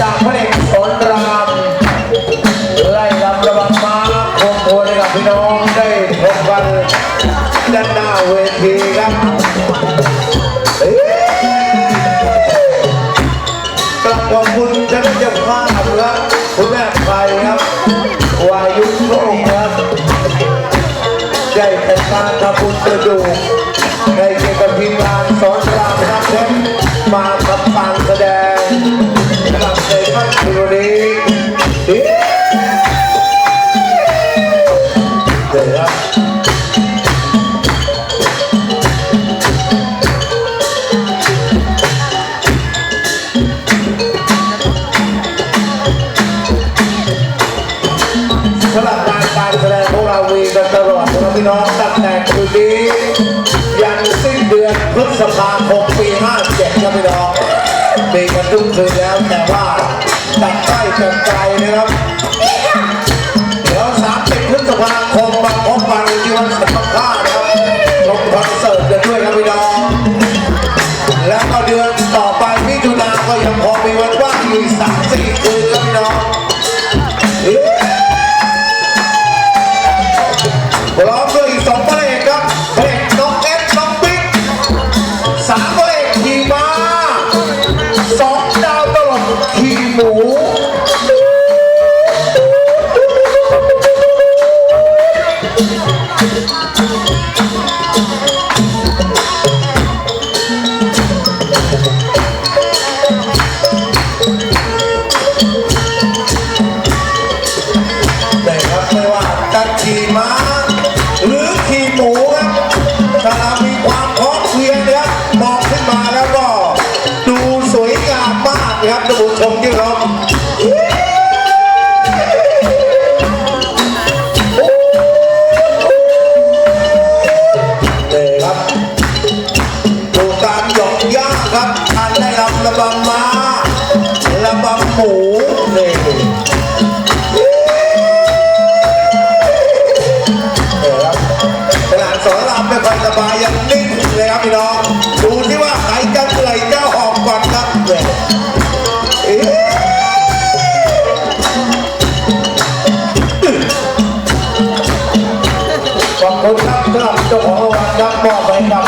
จากพระเอกสอนรามไล่ลำระบังมาคงโพให้กับพี่น้องได้พบกันด้านหน้าเวทีครับ การแสดงของเรามีกันตลอดนะพี่น้องตั้งแต่คืนนี้ยันสิ้นเดือนพฤษภาคมปี57ครับพี่น้องมีกันทุกคืนแล้วแต่ว่าตัดใกล้ตัดไกลนะครับ แต่ครับไม่ว่าจะขี่ม้าหรือขี่หมูครับถ้าเรามีความพร้อมเพรียงนะครับมองขึ้นมาแล้วก็ ระบำหมูนี่ครับขนาดสอนรามไม่ค่อยสบายยังนิ่งเลยครับพี่น้อง ดูที่ว่าใครจะเหนื่อยจะหอบก่อนครับเนี่ยขอบคุณครับสำหรับเจ้าของรางวัลครับมอบไปครับ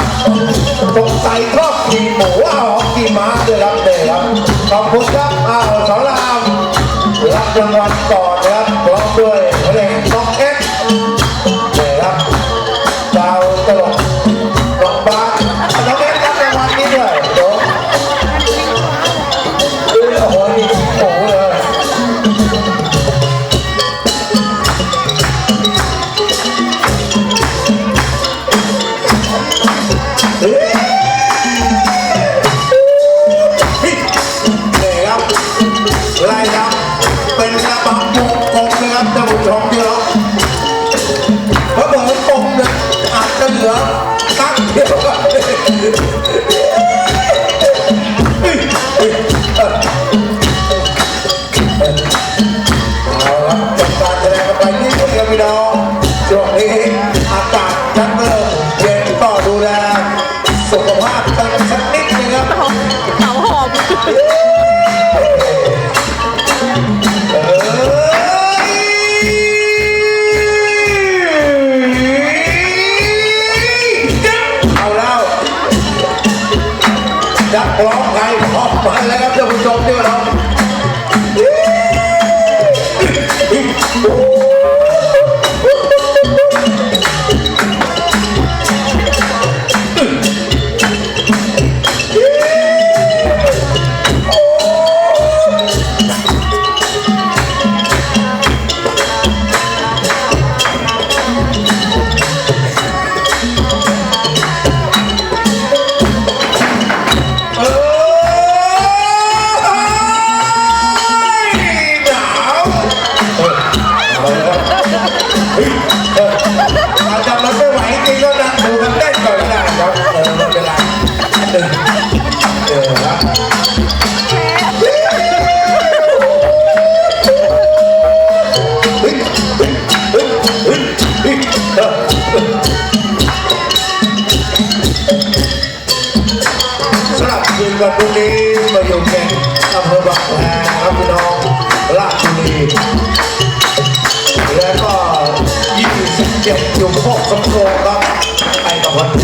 สงสัยชอบกินหมูอ้าวกินม้าด้วยครับเนี่ยครับ เดี๋ยวไล่ครับเป็นระบำวงกลมนะครับท่านผู้ชเดี๋ยวพระบำวงกลมเนี่ยอาจจะเหลือตั้เดียว พร้อมไปพร้อมมาแล้ว กสมโรครับไอ้กับพัน